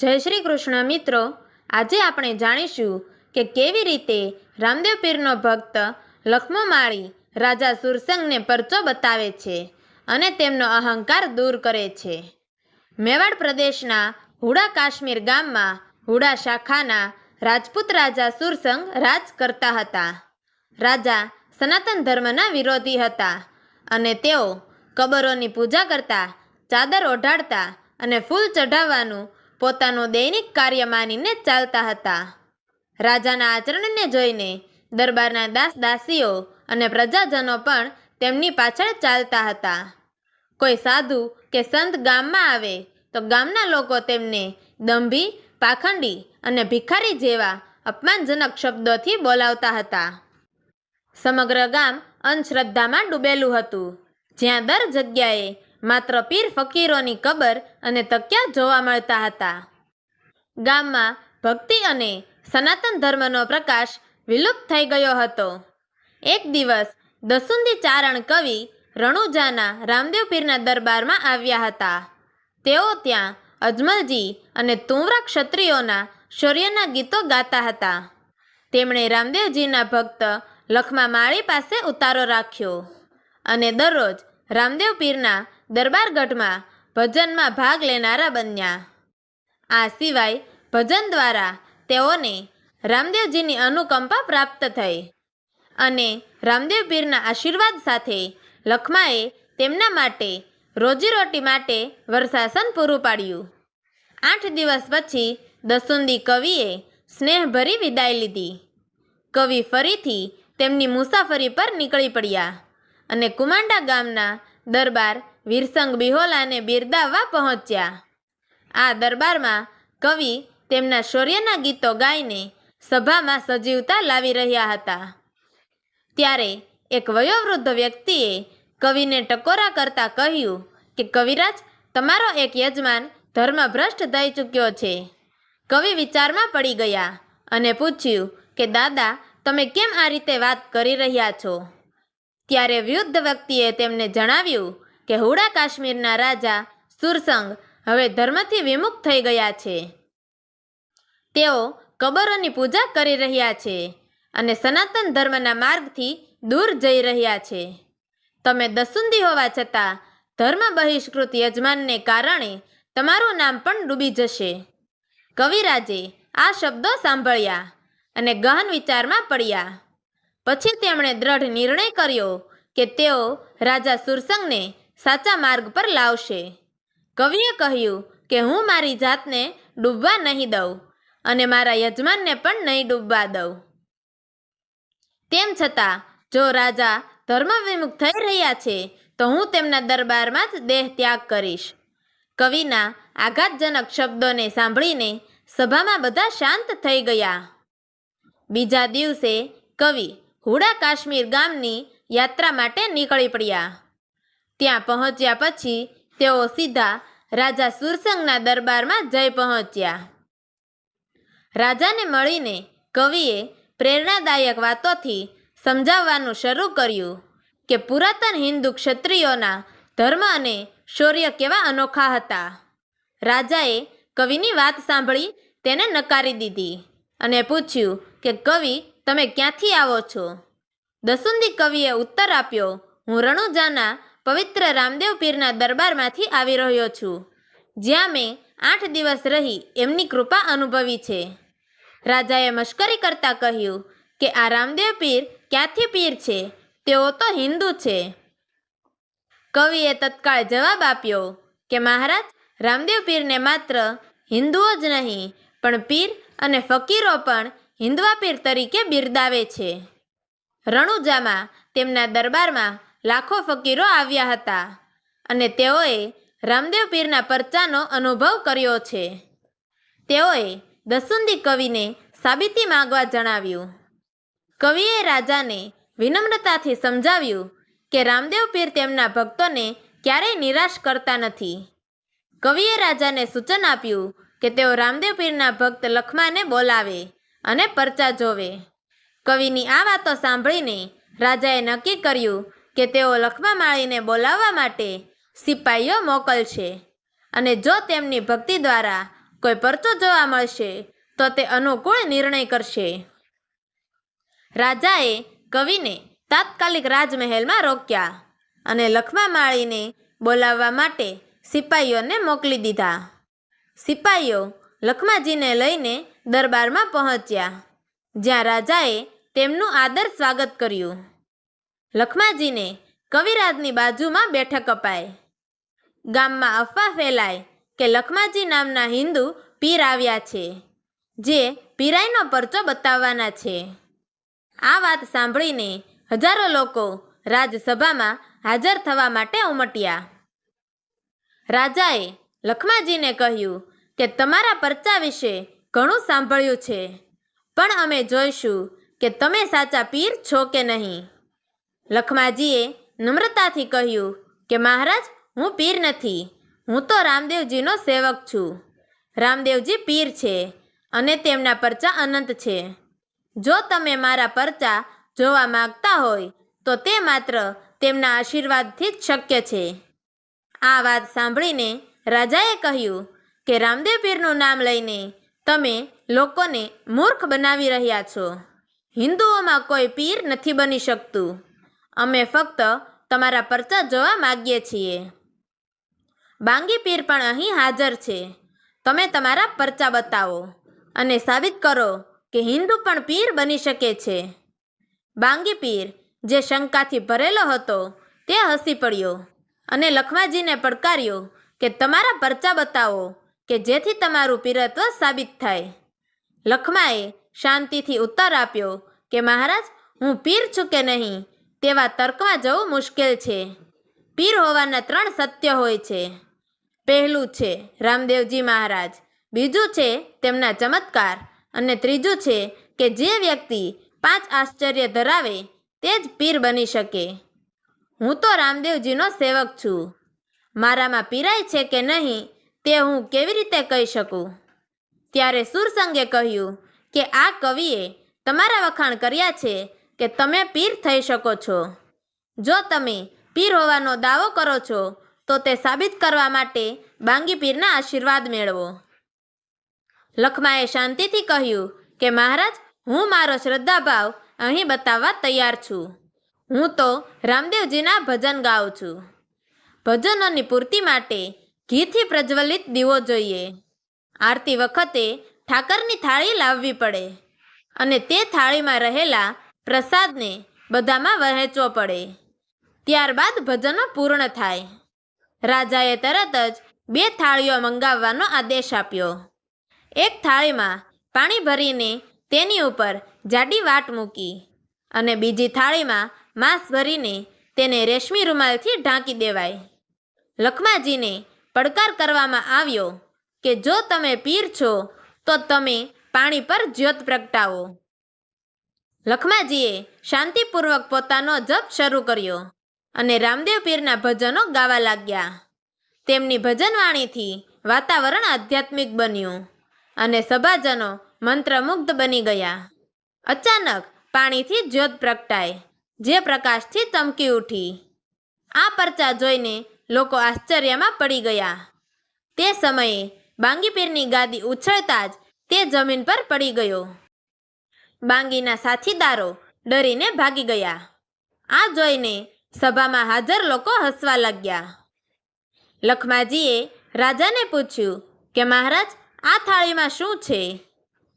જય શ્રી કૃષ્ણ, મિત્રો. આજે આપણે જાણીશું કે કેવી રીતે રામદેવ પીરનો ભક્ત લખમો માળી રાજા સુરસંગને પરચો બતાવે છે અને તેમનો અહંકાર દૂર કરે છે. મેવાડ પ્રદેશના હુડા કાશ્મીર ગામમાં હુડા શાખાના રાજપૂત રાજા સુરસંગ રાજ કરતા હતા. રાજા સનાતન ધર્મના વિરોધી હતા અને તેઓ કબરોની પૂજા કરતા, ચાદર ઓઢાડતા અને ફૂલ ચઢાવવાનું પોતાનું દૈનિક કાર્ય માનીને ચાલતા હતા. રાજાના આચરણને જોઈને દરબારના દાસ દાસીઓ અને પ્રજાજનો પણ તેમની પાછળ ચાલતા હતા. કોઈ સાધુ કે સંત ગામમાં આવે તો ગામના લોકો તેમને દંભી, પાખંડી અને ભિખારી જેવા અપમાનજનક શબ્દોથી બોલાવતા હતા. સમગ્ર ગામ અંધશ્રદ્ધામાં ડૂબેલું હતું. જ્યાં દર જગ્યાએ માત્ર પીર ફકીરોની કબર અને તકિયા જોવા મળતા હતા. ગામમાં ભક્તિ અને સનાતન ધર્મનો પ્રકાશ વિલુપ્ત થઈ ગયો હતો. એક દિવસ દસુંદી ચારણ કવિ રણુજાના રામદેવ પીરના દરબારમાં આવ્યા હતા. તેઓ ત્યાં અજમલજી અને તુંવરા ક્ષત્રિયોના શૌર્યના ગીતો ગાતા હતા. તેમણે રામદેવજીના ભક્ત લખમા માળી પાસે ઉતારો રાખ્યો અને દરરોજ રામદેવ પીરના દરબારગઢમાં ભજનમાં ભાગ લેનારા બન્યા. આ સિવાય ભજન દ્વારા તેઓને રામદેવજીની અનુકંપા પ્રાપ્ત થઈ અને રામદેવ પીરના આશીર્વાદ સાથે લખમાએ તેમના માટે રોજીરોટી માટે વર્ષાસન પૂરું પાડ્યું. આઠ દિવસ પછી દસુંદી કવિએ સ્નેહભરી વિદાય લીધી. કવિ ફરીથી તેમની મુસાફરી પર નીકળી પડ્યા અને કુમાંડા ગામના દરબાર વીરસંગ બિહોલાને બિરદાવવા પહોંચ્યા. આ દરબારમાં કવિ તેમના શૌર્યના ગીતો ગાઈને સભામાં સજીવતા લાવી રહ્યા હતા. ત્યારે એક વયોવૃદ્ધ વ્યક્તિએ કવિને ટકોરા કરતા કહ્યું કે, કવિરાજ, તમારો એક યજમાન ધર્મભ્રષ્ટ થઈ ચૂક્યો છે. કવિ વિચારમાં પડી ગયા અને પૂછ્યું કે, દાદા, તમે કેમ આ રીતે વાત કરી રહ્યા છો? ત્યારે વૃદ્ધ વ્યક્તિએ તેમને જણાવ્યું કે હુડા કાશ્મીરના રાજા સુરસંગ હવે ધર્મથી વિમુખ થઈ ગયા છે. તેઓ કબરોની પૂજા કરી રહ્યા છે અને સનાતન ધર્મના માર્ગથી દૂર જઈ રહ્યા છે. તમે દસુંદી હોવા છતાં ધર્મ બહિષ્કૃત યજમાનને કારણે તમારું નામ પણ ડૂબી જશે. કવિરાજે આ શબ્દો સાંભળ્યા અને ગહન વિચારમાં પડ્યા. પછી તેમણે દ્રઢ નિર્ણય કર્યો કે તેઓ રાજા સુરસંગને સાચા માર્ગ પર લાવશે. કવિએ કહ્યું કે, હું મારી જાતને ડૂબવા નહીં દઉં અને મારા યજમાનને પણ નહીં ડૂબવા દઉં. તેમ છતાં, જો રાજા ધર્મ વિમુખ થઈ રહ્યા છે, તો હું તેમના દરબારમાં જ દેહ ત્યાગ કરીશ. કવિના આઘાતજનક શબ્દોને સાંભળીને સભામાં બધા શાંત થઈ ગયા. બીજા દિવસે કવિ હુડા કાશ્મીર ગામની યાત્રા માટે નીકળી પડ્યા. ત્યાં પહોંચ્યા પછી તેઓ સીધા રાજા સુરસંગના દરબારમાં જઈ પહોંચ્યા. રાજાને મળીને કવિએ પ્રેરણાદાયક વાતોથી સમજાવવાનું શરૂ કર્યું કે પુરાતન હિન્દુ ક્ષત્રિયોના ધર્મ અને શૌર્ય કેવા અનોખા હતા. રાજાએ કવિની વાત સાંભળી તેને નકારી દીધી અને પૂછ્યું કે, કવિ, તમે ક્યાંથી આવો છો? દસુંદી કવિએ ઉત્તર આપ્યો, હું રણુજાના પવિત્ર રામદેવ પીરના દરબારમાંથી આવી રહ્યો છું, જ્યાં મેં આઠ દિવસ રહી એમની કૃપા અનુભવી છે. રાજાએ મશ્કરી કરતાં કહ્યું કે, આ રામદેવ પીર ક્યાંથી પીર છે? તેઓ તો હિન્દુ છે. કવિએ તત્કાળ જવાબ આપ્યો કે, મહારાજ, રામદેવ પીરને માત્ર હિન્દુઓ જ નહીં, પણ પીર અને ફકીરો પણ હિન્દવા પીર તરીકે બિરદાવે છે. રણુજામાં તેમના દરબારમાં લાખો ફકીરો આવ્યા હતા અને તેઓએ રામદેવ પીરના પરચાનો અનુભવ કર્યો છે. તેઓએ દસુંદી કવિને સાબિતી માંગવા જણાવ્યું. કવિએ રાજાને વિનમ્રતાથી સમજાવ્યું કે રામદેવ પીર તેમના ભક્તોને ક્યારેય નિરાશ કરતા નથી. કવિએ રાજાને સૂચન આપ્યું કે તેઓ રામદેવ પીરના ભક્ત લખમાને બોલાવે અને પરચા જોવે. કવિની આ વાતો સાંભળીને રાજાએ નક્કી કર્યું કે તેઓ લખમા માળીને બોલાવવા માટે સિપાઈઓ મોકલશે. અને જો તેમની ભક્તિ દ્વારા કોઈ પરચો જોવા મળશે, તો તે અનુકૂળ નિર્ણય કરશે. રાજાએ કવિને તાત્કાલિક રાજમહેલમાં રોક્યા અને લખમા માળીને બોલાવવા માટે સિપાઈઓને મોકલી દીધા. સિપાઈઓ લખમાજીને લઈને દરબારમાં પહોંચ્યા, જ્યાં રાજાએ તેમનું આદર સ્વાગત કર્યું. લખમાજીને કવિરાજની બાજુમાં બેઠક અપાય ગામમાં અફવા ફેલાય કે લખમાજી નામના હિન્દુ પીર આવ્યા છે, જે પીરાઈનો પરચો બતાવવાના છે. આ વાત સાંભળીને હજારો લોકો રાજસભામાં હાજર થવા માટે ઉમટ્યા. રાજાએ લખમાજીને કહ્યું કે તમારા પરચા વિશે ઘણું સાંભળ્યું છે, પણ અમે જોઈશું કે તમે સાચા પીર છો કે નહીં. લખમાજીએ નમ્રતાથી કહ્યું કે, મહારાજ, હું પીર નથી. હું તો રામદેવજીનો સેવક છું. રામદેવજી પીર છે અને તેમના પરચા અનંત છે. જો તમે મારા પરચા જોવા માગતા હોય, તો તે માત્ર તેમના આશીર્વાદથી જ શક્ય છે. આ વાત સાંભળીને રાજાએ કહ્યું કે, રામદેવ પીરનું નામ લઈને તમે લોકોને મૂર્ખ બનાવી રહ્યા છો. હિન્દુઓમાં કોઈ પીર નથી બની શકતું. અમે ફક્ત તમારા પરચા જોવા માગીએ છીએ. બાંગી પીર પણ અહીં હાજર છે. તમે તમારા પરચા બતાવો અને સાબિત કરો કે હિન્દુ પણ પીર બની શકે છે. બાંગી પીર જે શંકાથી ભરેલો હતો તે હસી પડ્યો અને લખમાજીને પડકાર્યો કે તમારા પરચા બતાવો કે જેથી તમારું પીરત્વ સાબિત થાય. લખમાએ શાંતિથી ઉત્તર આપ્યો કે મહારાજ, હું પીર છું કે નહીં? તેવા તર્કમાં જવું મુશ્કેલ છે. પીર હોવાના ત્રણ સત્ય હોય છે. પહેલું છે રામદેવજી મહારાજ, બીજું છે તેમના ચમત્કાર, અને ત્રીજું છે કે જે વ્યક્તિ પાંચ આશ્ચર્ય ધરાવે તે જ પીર બની શકે. હું તો રામદેવજીનો સેવક છું. મારામાં પીરાય છે કે નહીં તે હું કેવી રીતે કહી શકું? ત્યારે સુરસંગે કહ્યું કે આ કવિએ તમારા વખાણ કર્યા છે કે તમે પીર થઈ શકો છો. જો તમે પીર હોવાનો દાવો કરો છો, તો તે સાબિત કરવા માટે બાંગી પીરના આશીર્વાદ મેળવો. લખમાએ શાંતિથી કહ્યું કે, મહારાજ, હું મારો શ્રદ્ધાભાવ અહીં બતાવવા તૈયાર છું. હું તો રામદેવજીના ભજન ગાઉં છું. ભજનોની પૂર્તિ માટે ઘીથી પ્રજ્વલિત દીવો જોઈએ. આરતી વખતે ઠાકરની થાળી લાવવી પડે અને તે થાળીમાં રહેલા પ્રસાદને બધામાં વહેંચવો પડે. ત્યારબાદ ભજનો પૂર્ણ થાય. રાજાએ તરત જ બે થાળીઓ મંગાવવાનો આદેશ આપ્યો. એક થાળીમાં પાણી ભરીને તેની ઉપર જાડી વાટ મૂકી અને બીજી થાળીમાં માંસ ભરીને તેને રેશમી રૂમાલથી ઢાંકી દેવાય. લખમાજીને પડકાર કરવામાં આવ્યો કે જો તમે પીર છો, તો તમે પાણી પર જ્યોત પ્રગટાવો. લખમાજીએ શાંતિપૂર્વક પોતાનો જપ શરૂ કર્યો અને રામદેવ પીરના ભજનો ગાવા લાગ્યા. તેમની ભજનવાણીથી વાતાવરણ આધ્યાત્મિક બન્યું અને સભાજનો મંત્રમુગ્ધ બની ગયા. અચાનક પાણીથી જ્યોત પ્રગટાય, જે પ્રકાશથી ચમકી ઉઠી. આ પરચા જોઈને લોકો આશ્ચર્યમાં પડી ગયા. તે સમયે બાંગીપીરની ગાદી ઉછળતા જ તે જમીન પર પડી ગયો. બાંગીના સાથીદારો ડરીને ભાગી ગયા. આ જોઈને સભામાં હાજર લોકો હસવા લાગ્યા. લખમાજીએ રાજાને પૂછ્યું કે મહારાજ, આ થાળીમાં શું છે?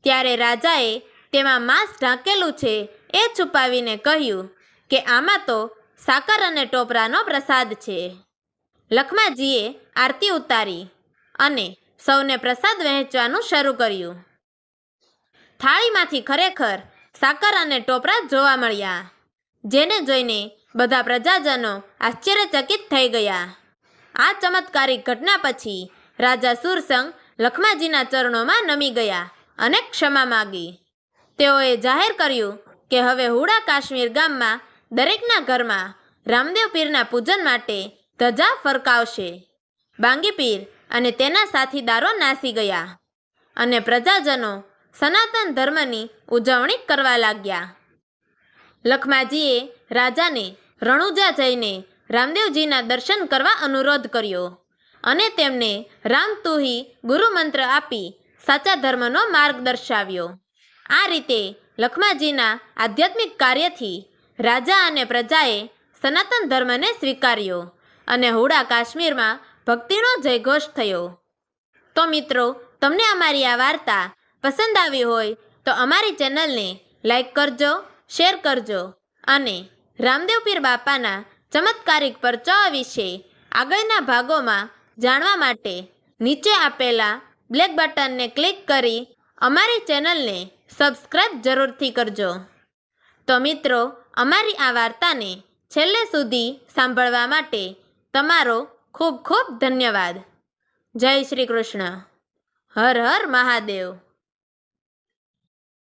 ત્યારે રાજાએ તેમાં માંસ ઢાંકેલું છે એ છુપાવીને કહ્યું કે આમાં તો સાકર અને ટોપરાનો પ્રસાદ છે. લખમાજીએ આરતી ઉતારી અને સૌને પ્રસાદ વહેંચવાનું શરૂ કર્યું. થાળીમાંથી ખરેખર સાકર અને ટોપરા જોવા મળ્યા, જેને જોઈને બધા પ્રજાજનો આશ્ચર્યચકિત થઈ ગયા. આ ચમત્કારિક ઘટના પછી રાજા સુરસંગ લખમાજીના ચરણોમાં નમી ગયા અને ક્ષમા માગી. તેઓએ જાહેર કર્યું કે હવે હુડા કાશ્મીર ગામમાં દરેકના ઘરમાં રામદેવ પીરના પૂજન માટે ધજા ફરકાવશે. બાંગી પીર અને તેના સાથીદારો નાસી ગયા અને પ્રજાજનો સનાતન ધર્મની ઉજવણી કરવા લાગ્યા. લખમાજીએ રાજાને રણુજા જઈને રામદેવજીના દર્શન કરવા અનુરોધ કર્યો અને તેમને રામ તુહી ગુરુ મંત્ર આપી સાચા ધર્મનો માર્ગ દર્શાવ્યો. આ રીતે લખમાજીના આધ્યાત્મિક કાર્યથી રાજા અને પ્રજાએ સનાતન ધર્મને સ્વીકાર્યો અને હુડા કાશ્મીરમાં ભક્તિનો જયઘોષ થયો. તો મિત્રો, તમને અમારી આ વાર્તા પસંદ આવી હોય તો અમારી ચેનલને લાઈક કરજો, શેર કરજો અને રામદેવ પીર બાપાના ચમત્કારિક પરચા વિશે આગળના ભાગોમાં જાણવા માટે નીચે આપેલા બ્લેક બટનને ક્લિક કરી અમારી ચેનલને સબસ્ક્રાઈબ જરૂરથી કરજો. તો મિત્રો, અમારી આ વાર્તાને છેલ્લે સુધી સાંભળવા માટે તમારો ખૂબ ખૂબ ધન્યવાદ. જય શ્રી કૃષ્ણ. હર હર મહાદેવ.